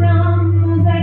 Nam mô Đại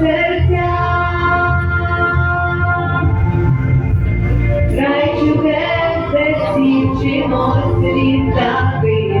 серця, край чудес, де всі вчимось літати.